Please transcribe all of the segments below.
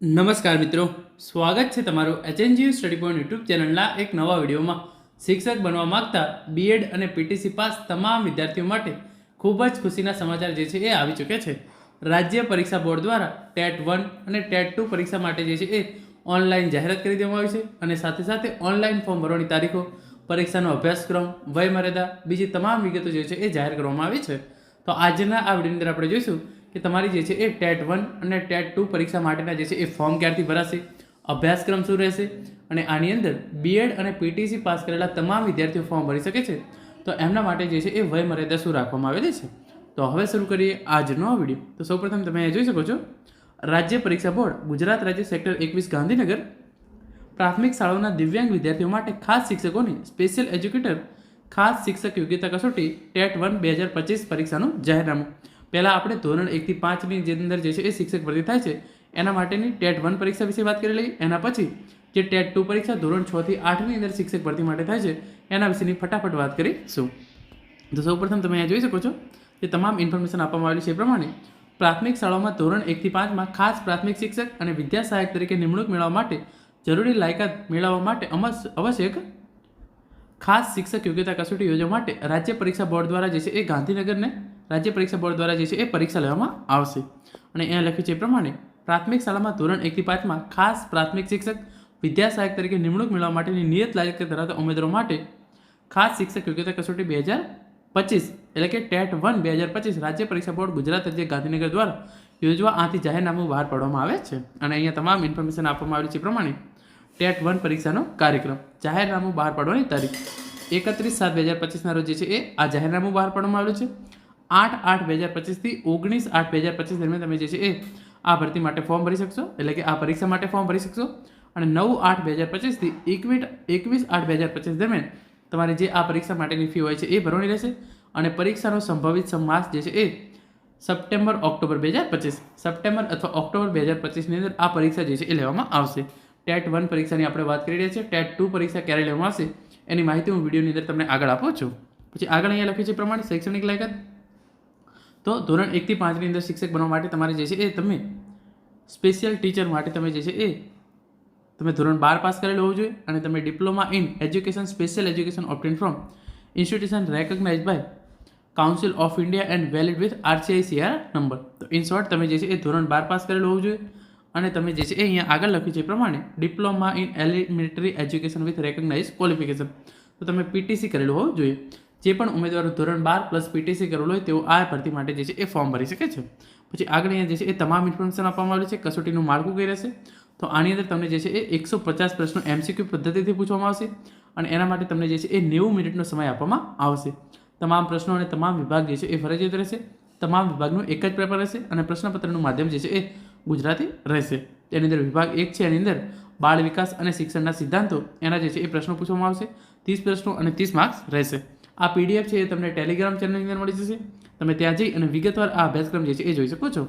નમસ્કાર મિત્રો, સ્વાગત છે તમારું એચએનજીયુ સ્ટડી પોઈન્ટ યુટ્યુબ ચેનલના એક નવા વિડીયોમાં. શિક્ષક બનવા માગતા બીએડ અને પીટીસી પાસ તમામ વિદ્યાર્થીઓ માટે ખૂબ જ ખુશીના સમાચાર જે છે એ આવી ચૂક્યા છે. રાજ્ય પરીક્ષા બોર્ડ દ્વારા ટેટ વન અને ટેટ ટુ પરીક્ષા માટે જે છે એ ઓનલાઈન જાહેરાત કરી દેવામાં આવી છે અને સાથે સાથે ઓનલાઈન ફોર્મ ભરવાની તારીખો, પરીક્ષાનો અભ્યાસક્રમ, વયમર્યાદા, બીજી તમામ વિગતો જે છે એ જાહેર કરવામાં આવી છે. તો આજના આ વિડીયોની અંદર આપણે જોઈશું કે તમારી જે છે એ ટેટ વન અને ટેટ ટુ પરીક્ષા માટેના જે છે એ ફોર્મ ક્યારથી ભરાશે? અભ્યાસક્રમ શું રહેશે? અને આની અંદર બીએડ અને પીટીસી પાસ કરેલા તમામ વિદ્યાર્થીઓ ફોર્મ ભરી શકે છે? તો એમના માટે જે છે એ વયમર્યાદા શું રાખવામાં આવેલી છે? તો હવે શરૂ કરીએ આજનો વીડિયો. તો સૌપ્રથમ તમે અહીંયા જોઈ શકો છો, રાજ્ય પરીક્ષા બોર્ડ, ગુજરાત રાજ્ય સેક્ટર એકવીસ ગાંધીનગર, પ્રાથમિક શાળાઓના દિવ્યાંગ વિદ્યાર્થીઓ માટે ખાસ શિક્ષકોની સ્પેશિયલ એજ્યુકેટર, ખાસ શિક્ષક યોગ્યતા કસોટી, ટેટ વન બે હજાર પચીસ પરીક્ષાનું જાહેરનામું. પહેલાં આપણે ધોરણ એકથી પાંચની જે અંદર જે છે એ શિક્ષક ભરતી થાય છે, એના માટેની ટેટ વન પરીક્ષા વિશે વાત કરી લઈએ. એના પછી જે ટેટ ટુ પરીક્ષા ધોરણ છથી આઠની અંદર શિક્ષક ભરતી માટે થાય છે, એના વિશેની ફટાફટ વાત કરીશું. તો સૌપ્રથમ તમે અહીંયા જોઈ શકો છો કે તમામ ઇન્ફોર્મેશન આપવામાં આવેલી છે એ પ્રમાણે પ્રાથમિક શાળાઓમાં ધોરણ એકથી પાંચમાં ખાસ પ્રાથમિક શિક્ષક અને વિદ્યા સહાયક તરીકે નિમણૂક મેળવવા માટે જરૂરી લાયકાત મેળવવા માટે આવશ્યક ખાસ શિક્ષક યોગ્યતા કસોટી યોજવા માટે રાજ્ય પરીક્ષા બોર્ડ દ્વારા જે છે એ ગાંધીનગરને રાજ્ય પરીક્ષા બોર્ડ દ્વારા જે છે એ પરીક્ષા લેવામાં આવશે. અને અહીંયા લખ્યું છે એ પ્રમાણે, પ્રાથમિક શાળામાં ધોરણ એકથી પાંચમાં ખાસ પ્રાથમિક શિક્ષક, વિદ્યા સહાયક તરીકે નિમણૂક મેળવવા માટેની નિયત લાયક ધરાવતા ઉમેદવારો માટે ખાસ શિક્ષક યોગ્યતા કસોટી બે હજાર પચીસ એટલે કે ટેટ વન બે હજાર પચીસ રાજ્ય પરીક્ષા બોર્ડ ગુજરાત રાજ્ય ગાંધીનગર દ્વારા યોજવા આથી જાહેરનામું બહાર પાડવામાં આવે છે. અને અહીંયા તમામ ઇન્ફોર્મેશન આપવામાં આવેલી છે પ્રમાણે ટેટ વન પરીક્ષાનો કાર્યક્રમ, જાહેરનામું બહાર પાડવાની તારીખ એકત્રીસ સાત બે હજાર પચીસના રોજ છે એ આ જાહેરનામું બહાર પાડવામાં આવેલું છે. આઠ આઠ બે હજાર પચીસથી ઓગણીસ આઠ બે હજાર પચીસ દરમિયાન તમે જે છે એ આ ભરતી માટે ફોર્મ ભરી શકશો. એટલે કે આ પરીક્ષા માટે ફોર્મ ભરી શકશો. અને નવ આઠ બે હજાર પચીસથી એકવીસ એકવીસ આઠ બે હજાર પચીસ દરમિયાન તમારે જે આ પરીક્ષા માટેની ફી હોય છે એ ભરવાની રહેશે. અને પરીક્ષાનો સંભવિત માસ જે છે એ સપ્ટેમ્બર ઓક્ટોબર બે હજાર પચીસ. સપ્ટેમ્બર અથવા ઓક્ટોબર બે હજાર પચીસની અંદર આ પરીક્ષા જે છે એ લેવામાં આવશે. ટેટ વન પરીક્ષાની આપણે વાત કરી રહ્યા છીએ. ટેટ ટુ પરીક્ષા ક્યારે લેવામાં આવશે એની માહિતી હું વિડીયોની અંદર તમને આગળ આપું છું. પછી આગળ અહીંયા લખ્યું છે પ્રમાણે શૈક્ષણિક લાયકાત તો ધોરણ એકથી પાંચની અંદર શિક્ષક બનવા માટે તમારે જે છે એ તમે સ્પેશિયલ ટીચર માટે તમે જે છે એ તમે ધોરણ બાર પાસ કરેલું હોવું જોઈએ અને તમે diploma in education special education obtain from institution recognise by council of India and valid with RCICR number તો ઇન શોર્ટ તમે જે છે એ ધોરણ બાર પાસ કરેલું હોવું જોઈએ અને તમે જે છે એ અહીંયા આગળ લખ્યું છે એ પ્રમાણે diploma in elementary education with recognise qualification તો તમે પીટીસી કરેલું હોવું જોઈએ. જે પણ ઉમેદવારો ધોરણ બાર પ્લસ પીટીસી કરેલું હોય તેઓ આ ભરતી માટે જે છે એ ફોર્મ ભરી શકે છે. પછી આગળ અહીંયા જે છે એ તમામ ઇન્ફોર્મેશન આપવામાં આવે છે. કસોટીનું માળખું કઈ રહેશે? તો આની અંદર તમને જે છે એ એકસો પચાસ પ્રશ્નો એમસીક્યુ પદ્ધતિથી પૂછવામાં આવશે અને એના માટે તમને જે છે એ નેવું મિનિટનો સમય આપવામાં આવશે. તમામ પ્રશ્નો અને તમામ વિભાગ જે છે એ ફરજિયાત રહેશે. તમામ વિભાગનું એક જ પેપર રહેશે અને પ્રશ્નપત્રનું માધ્યમ જે છે એ ગુજરાતી રહેશે. તેની અંદર વિભાગ એક છે, એની અંદર બાળ વિકાસ અને શિક્ષણના સિદ્ધાંતો એના જે છે એ પ્રશ્નો પૂછવામાં આવશે. ત્રીસ પ્રશ્નો અને ત્રીસ માર્ક્સ રહેશે. આ પીડીએફ છે એ તમને ટેલિગ્રામ ચેનલની અંદર મળી જશે. તમે ત્યાં જઈ અને વિગતવાર આ અભ્યાસક્રમ જે છે એ જોઈ શકો છો.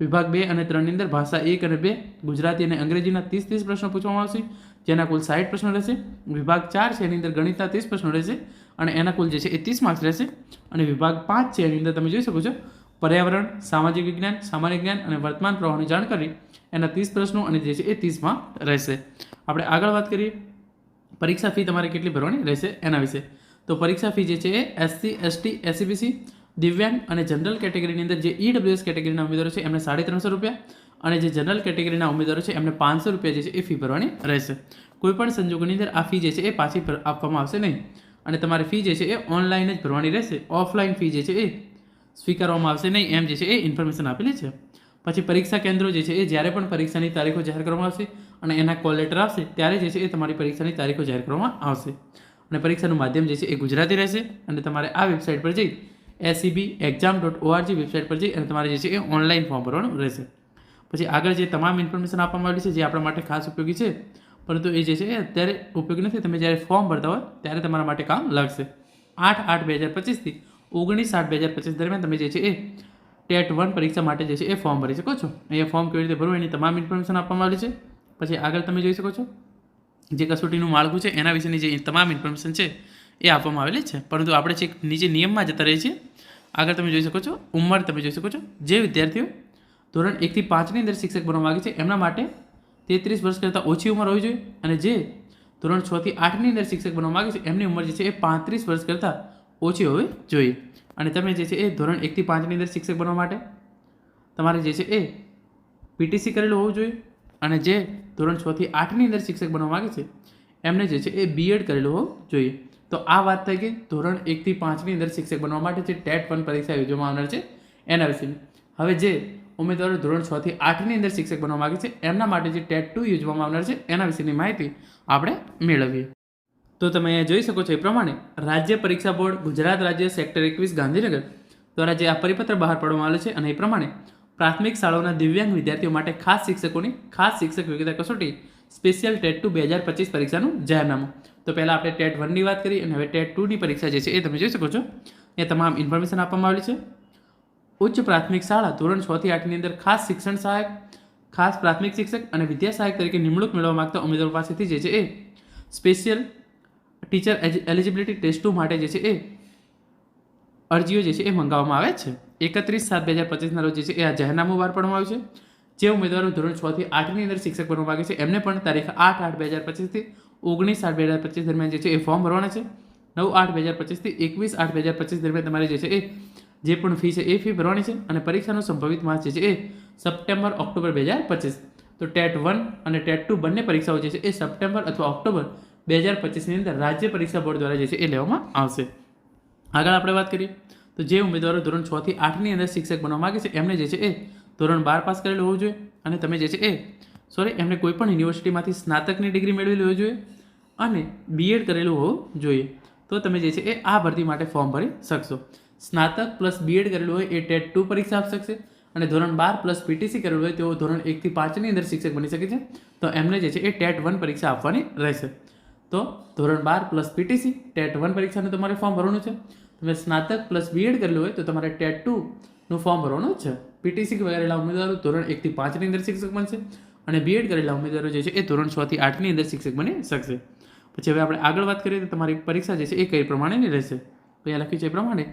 વિભાગ બે અને ત્રણની અંદર ભાષા એક અને બે, ગુજરાતી અને અંગ્રેજીના ત્રીસ ત્રીસ પ્રશ્નો પૂછવામાં આવશે, જેના કુલ સાઠ પ્રશ્નો રહેશે. વિભાગ ચાર છે એની અંદર ગણિતના ત્રીસ પ્રશ્નો રહેશે અને એના કુલ જે છે એ ત્રીસ માર્ક્સ રહેશે. અને વિભાગ પાંચ છે એની અંદર તમે જોઈ શકો છો, પર્યાવરણ, સામાજિક વિજ્ઞાન, સામાન્ય જ્ઞાન અને વર્તમાન પ્રવાહની જાણકારી એના ત્રીસ પ્રશ્નો અને જે છે એ ત્રીસમાં રહેશે. આપણે આગળ વાત કરીએ, પરીક્ષા ફી તમારે કેટલી ભરવાની રહેશે એના વિશે. તો પરીક્ષા ફી જે છે એ એસસી એસટી એસસીબીસી દિવ્યાંગ અને જનરલ કેટેગરીની અંદર જે ઈડબ્લ્યુએસ કેટેગરીના ઉમેદવારો છે, એમને સાડી ત્રણસો રૂપિયા અને જે જનરલ કેટેગરીના ઉમેદવારો છે, એમને પાંચસો રૂપિયા જે છે એ ફી ભરવાની રહેશે. કોઈપણ સંજોગોની અંદર આ ફી જે છે એ પાછી આપવામાં આવશે નહીં. અને તમારી ફી જે છે એ ઓનલાઈન જ ભરવાની રહેશે. ઓફલાઈન ફી જે છે એ સ્વીકારવામાં આવશે નહીં એમ જે છે એ ઇન્ફોર્મેશન આપેલી છે. પછી પરીક્ષા કેન્દ્રો જે છે એ જ્યારે પણ પરીક્ષાની તારીખો જાહેર કરવામાં આવશે અને એના કોલ લેટર આવશે, ત્યારે જે છે એ તમારી પરીક્ષાની તારીખો જાહેર કરવામાં આવશે. અને પરીક્ષાનું માધ્યમ જે છે એ ગુજરાતી રહેશે અને તમારે આ વેબસાઇટ પર જઈ ACB exam dot ORG website પર જઈ અને તમારે જે છે એ ઓનલાઈન ફોર્મ ભરવાનું રહેશે. પછી આગળ જે તમામ ઇન્ફોર્મેશન આપવામાં આવેલી છે જે આપણા માટે ખાસ ઉપયોગી છે, પરંતુ એ જે છે એ અત્યારે ઉપયોગી નથી. તમે જ્યારે ફોર્મ ભરતા હોય ત્યારે તમારા માટે કામ લાગશે. આઠ આઠ બે હજાર પચીસથી ઓગણીસ આઠ બે હજાર પચીસ દરમિયાન તમે જે છે એ ટેટ વન પરીક્ષા માટે જે છે એ ફોર્મ ભરી શકો છો. અહીંયા ફોર્મ કેવી રીતે ભરવું એની તમામ ઇન્ફોર્મેશન આપવામાં આવેલી છે. પછી આગળ તમે જોઈ શકો છો. જે કસોટીનું માળખું છે, એના વિશેની જે તમામ ઇન્ફોર્મેશન છે, એ આપવામાં આવેલી છે. પરંતુ આપણે છેક નીચે નિયમમાં જતા રહીએ છીએ, આગળ તમે જોઈ શકો છો, ઉંમર તમે જોઈ શકો છો, જે વિદ્યાર્થીઓ ધોરણ એકથી પાંચની અંદર શિક્ષક બનવા માગે છે, એમના માટે તેત્રીસ વર્ષ કરતાં ઓછી ઉંમર હોવી જોઈએ. અને જે ધોરણ છથી આઠની અંદર શિક્ષક બનવા માગે છે, એમની ઉંમર જે છે, એ પાંત્રીસ વર્ષ કરતાં ઓછી હોવી જોઈએ. અને તમે જે છે, એ ધોરણ એકથી પાંચની અંદર શિક્ષક બનવા માટે તમારે જે છે, એ પીટીસી કરેલું હોવું જોઈએ. અને જે ધોરણ છથી આઠની અંદર શિક્ષક બનવા માગે છે, એમને જે છે એ બીએડ કરેલું હોવું જોઈએ. તો આ વાત થઈ ગઈ ધોરણ એકથી પાંચની અંદર શિક્ષક બનવા માટે જે ટેટ વન પરીક્ષા યોજવામાં આવનાર છે એના વિશેની હવે જે ઉમેદવારો ધોરણ છથી આઠની અંદર શિક્ષક બનવા માગે છે, એમના માટે જે ટેટ ટુ યોજવામાં આવનાર છે એના વિશેની માહિતી આપણે મેળવીએ. તો તમે અહીંયા જોઈ શકો છો એ પ્રમાણે રાજ્ય પરીક્ષા બોર્ડ ગુજરાત રાજ્ય સેક્ટર એકવીસ ગાંધીનગર દ્વારા જે આ પરિપત્ર બહાર પાડવામાં આવેલો છે અને એ પ્રમાણે પ્રાથમિક શાળાઓના દિવ્યાંગ વિદ્યાર્થીઓ માટે ખાસ શિક્ષકોની ખાસ શિક્ષક યોગ્યતા કસોટી, સ્પેશિયલ ટેટ ટુ બે હજાર પચીસ પરીક્ષાનું જાહેરનામું. તો પહેલાં આપણે ટેટ વનની વાત કરી અને હવે ટેટ ટુની પરીક્ષા જે છે એ તમે જોઈ શકો છો. એ તમામ ઇન્ફોર્મેશન આપવામાં આવેલી છે. ઉચ્ચ પ્રાથમિક શાળા ધોરણ છ થી આઠની અંદર ખાસ શિક્ષણ સહાયક, ખાસ પ્રાથમિક શિક્ષક અને વિદ્યા સહાયક તરીકે નિમણૂક મેળવવા માગતા ઉમેદવારો પાસેથી જે છે એ special teacher eligibility test two માટે જે છે એ અરજીઓ જે છે એ મંગાવવામાં આવે છે. એકત્રીસ સાત બે હજાર પચીસના રોજ જે છે એ આ જાહેરનામું બહાર પાડવામાં આવ્યું છે. જે ઉમેદવારો ધોરણ છ થી આઠની અંદર શિક્ષક બનવા માગે છે, એમને પણ તારીખ આઠ આઠ બે હજાર પચીસથી ઓગણીસ આઠ બે હજાર પચીસ દરમિયાન જે છે એ ફોર્મ ભરવાના છે. નવ આઠ બે હજાર પચીસથી એકવીસ આઠ બે હજાર પચીસ દરમિયાન તમારે જે છે એ, જે પણ ફી છે એ ફી ભરવાની છે અને પરીક્ષાનો સંભવિત માસ જે છે એ સપ્ટેમ્બર ઓક્ટોબર બે હજાર પચીસ. તો ટેટ વન અને ટેટ ટુ બંને પરીક્ષાઓ જે છે એ સપ્ટેમ્બર અથવા ઓક્ટોબર બે હજાર પચીસની અંદર રાજ્ય પરીક્ષા બોર્ડ દ્વારા જે છે એ લેવામાં આવશે. આગળ આપણે વાત કરીએ. તો જે ઉમેદવારો ધોરણ છથી આઠની અંદર શિક્ષક બનવા માગે છે, એમને જે છે એ ધોરણ બાર પાસ કરેલું હોવું જોઈએ અને તમે જે છે એ સોરી એમને કોઈપણ યુનિવર્સિટીમાંથી સ્નાતકની ડિગ્રી મેળવેલી હોવી જોઈએ અને બીએડ કરેલું હોવું જોઈએ. તો તમે જે છે એ આ ભરતી માટે ફોર્મ ભરી શકશો. સ્નાતક પ્લસ બીએડ કરેલું હોય એ ટેટ ટુ પરીક્ષા આપી શકશે અને ધોરણ બાર પ્લસ પીટીસી કરેલું હોય તેઓ ધોરણ એકથી પાંચની અંદર શિક્ષક બની શકે છે. તો એમને જે છે એ ટેટ વન પરીક્ષા આપવાની રહેશે. તો ધોરણ બાર પ્લસ પીટીસી ટેટ વન પરીક્ષાનું તમારે ફોર્મ ભરવાનું છે. તમે સ્નાતક પ્લસ બીએડ કરેલું હોય તો તમારે ટેટ ટુનું ફોર્મ ભરવાનું છે. પીટીસી કરેલા ઉમેદવારો ધોરણ એકથી પાંચની અંદર શિક્ષક બનશે અને બીએડ કરેલા ઉમેદવારો જે છે એ ધોરણ છથી આઠની અંદર શિક્ષક બની શકશે. પછી હવે આપણે આગળ વાત કરીએ તો તમારી પરીક્ષા જે છે એ કઈ પ્રમાણેની રહેશે? અહીંયા લખ્યું છે એ પ્રમાણે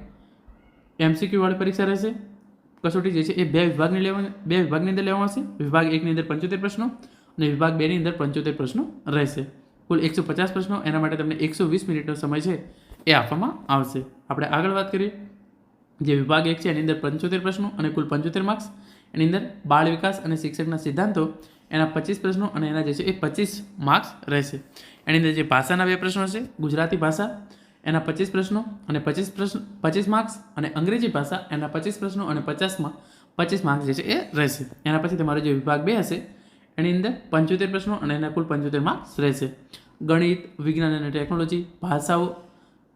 એમસીક્યુવાળી પરીક્ષા રહેશે. કસોટી જે છે એ બે વિભાગની લેવા બે વિભાગની અંદર લેવામાં આવશે. વિભાગ એકની અંદર પંચોતેર પ્રશ્નો અને વિભાગ બેની અંદર પંચોતેર પ્રશ્નો રહેશે. કુલ એકસો પચાસ પ્રશ્નો, એના માટે તમને એકસો વીસ મિનિટનો સમય છે એ આપવામાં આવશે. આપણે આગળ વાત કરીએ. જે વિભાગ એક છે, એની અંદર પંચોતેર પ્રશ્નો અને કુલ પંચોતેર માર્ક્સ એની અંદર બાળ વિકાસ અને શિક્ષકના સિદ્ધાંતો, એના પચીસ પ્રશ્નો અને એના જે છે એ પચીસ માર્ક્સ રહેશે. એની અંદર જે ભાષાના બે પ્રશ્નો છે ગુજરાતી ભાષા, એના પચીસ પ્રશ્નો અને પચીસ પ્રશ્ન, પચીસ માર્ક્સ અને અંગ્રેજી ભાષા, એના પચીસ પ્રશ્નો અને પચાસમાં પચીસ માર્ક્સ જે છે એ રહેશે. એના પછી તમારો જે વિભાગ બે હશે, એની અંદર પંચોતેર પ્રશ્નો અને એના કુલ પંચોતેર માર્ક્સ રહેશે. ગણિત, વિજ્ઞાન અને ટેકનોલોજી, ભાષાઓ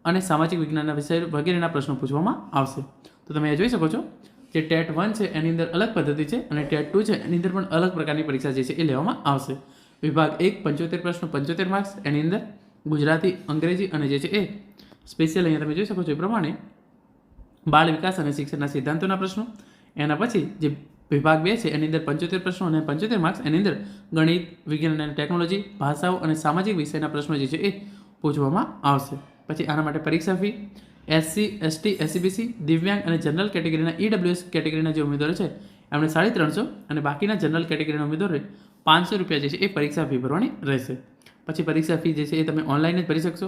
અને સામાજિક વિજ્ઞાનના વિષય વગેરેના પ્રશ્નો પૂછવામાં આવશે. તો તમે એ જોઈ શકો છો જે ટેટ વન છે એની અંદર અલગ પદ્ધતિ છે અને ટેટ ટુ છે એની અંદર પણ અલગ પ્રકારની પરીક્ષા જે છે એ લેવામાં આવશે. વિભાગ એક પંચોતેર પ્રશ્નો, પંચોતેર માર્ક્સ એની અંદર ગુજરાતી, અંગ્રેજી અને જે છે એ સ્પેશિયલ અહીંયા તમે જોઈ શકો છો એ પ્રમાણે બાળ વિકાસ અને શિક્ષણના સિદ્ધાંતોના પ્રશ્નો, એના પછી જે વિભાગ બે છે એની અંદર પંચોતેર પ્રશ્નો અને પંચોતેર માર્ક્સ એની અંદર ગણિત, વિજ્ઞાન અને ટેકનોલોજી ભાષાઓ અને સામાજિક વિષયના પ્રશ્નો જે છે એ પૂછવામાં આવશે. પછી આના માટે પરીક્ષા ફી એસસી એસટી એસસીબીસી દિવ્યાંગ અને જનરલ કેટેગરીના ઈડબ્લ્યુએસ કેટેગરીના જે ઉમેદવારો છે એમણે સાડી ત્રણસો અને બાકીના જનરલ કેટેગરીના ઉમેદવારોએ પાંચસો રૂપિયા જે છે એ પરીક્ષા ફી ભરવાની રહેશે. પછી પરીક્ષા ફી જે છે એ તમે ઓનલાઈન જ ભરી શકશો.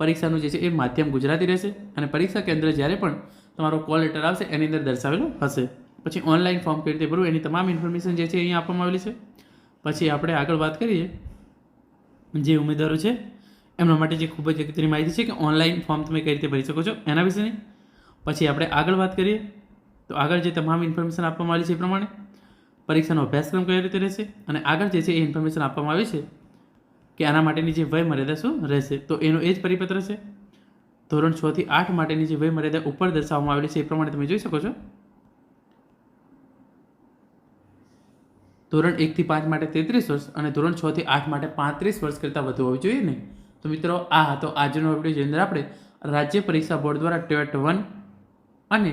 પરીક્ષાનું જે છે એ માધ્યમ ગુજરાતી રહેશે અને પરીક્ષા કેન્દ્ર જ્યારે પણ તમારો કોલ લેટર આવશે એની અંદર દર્શાવેલો હશે. પછી ઓનલાઈન ફોર્મ કેવી રીતે ભરવું એની તમામ ઇન્ફોર્મેશન જે છે અહીંયા આપવામાં આવેલી છે. પછી આપણે આગળ વાત કરીએ, જે ઉમેદવારો છે એમના માટે જે ખૂબ જ અગત્યની માહિતી છે કે ઓનલાઈન ફોર્મ તમે કઈ રીતે ભરી શકો છો એના વિશેની. પછી આપણે આગળ વાત કરીએ, તો આગળ જે તમામ ઇન્ફોર્મેશન આપવામાં આવી છે એ પ્રમાણે પરીક્ષાનો અભ્યાસક્રમ કઈ રીતે રહેશે અને આગળ જે છે એ ઇન્ફોર્મેશન આપવામાં આવી છે કે આના માટેની જે વય મર્યાદા શું રહેશે. તો એનો એ જ પરિપત્ર છે. ધોરણ છ થી આઠ માટેની જે વય મર્યાદા ઉપર દર્શાવવામાં આવેલી છે એ પ્રમાણે તમે જોઈ શકો છો. ધોરણ એકથી પાંચ માટે તેત્રીસ વર્ષ અને ધોરણ છ થી આઠ માટે પાંત્રીસ વર્ષ કરતાં વધુ હોવી જોઈએ નહીં. તો મિત્રો, આ હતો આજનો વીડિયો જેની અંદર આપણે રાજ્ય પરીક્ષા બોર્ડ દ્વારા ટેટ વન અને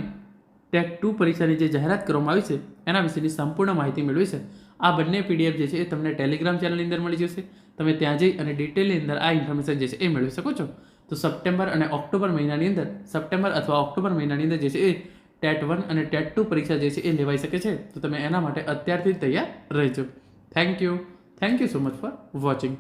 ટેટ ટુ પરીક્ષાની જે જાહેરાત કરવામાં આવી છે, એના વિશેની સંપૂર્ણ માહિતી મેળવી છે. આ બંને પીડીએફ જે છે એ તમને ટેલિગ્રામ ચેનલની અંદર મળી જશે. તમે ત્યાં જઈ અને ડિટેલની અંદર આ ઇન્ફોર્મેશન જે છે એ મેળવી શકો છો. તો સપ્ટેમ્બર અને ઓક્ટોબર મહિનાની અંદર, સપ્ટેમ્બર અથવા ઓક્ટોબર મહિનાની અંદર જે છે એ ટેટ વન અને ટેટ ટુ પરીક્ષા જે છે એ લેવાઈ શકે છે. તો તમે એના માટે અત્યારથી તૈયાર રહેજો. Thank you thank you so much for watching